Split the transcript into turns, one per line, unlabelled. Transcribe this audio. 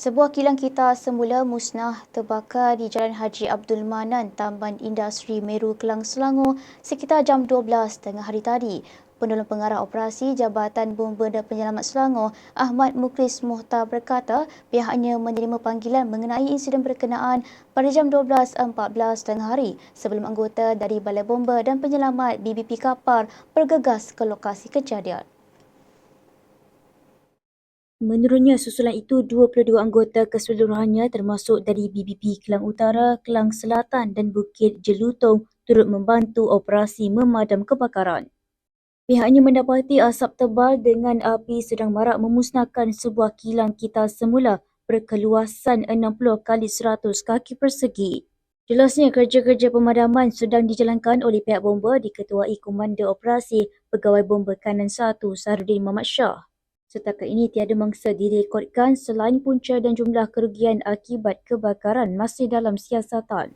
Sebuah kilang kita semula musnah terbakar di Jalan Haji Abdul Manan, Taman Industri Meru, Kelang Selangor sekitar jam 12 tengah hari tadi. Penolong Pengarah Operasi Jabatan Bomba dan Penyelamat Selangor, Ahmad Muklis Muhtar berkata pihaknya menerima panggilan mengenai insiden berkenaan pada jam 12.14 tengah hari sebelum anggota dari Balai Bomba dan Penyelamat BBP Kapar bergegas ke lokasi kejadian. Menurutnya, susulan itu 22 anggota keseluruhannya termasuk dari BBP Kelang Utara, Kelang Selatan dan Bukit Jelutong turut membantu operasi memadam kebakaran. Pihaknya mendapati asap tebal dengan api sedang marak memusnahkan sebuah kilang kita semula berkeluasan 60 kali 100 kaki persegi. Jelasnya kerja-kerja pemadaman sedang dijalankan oleh pihak bomba diketuai Komander Operasi Pegawai Bomba Kanan 1 Sahrudin Muhammad Shah. Setakat ini tiada mangsa direkodkan selain punca dan jumlah kerugian akibat kebakaran masih dalam siasatan.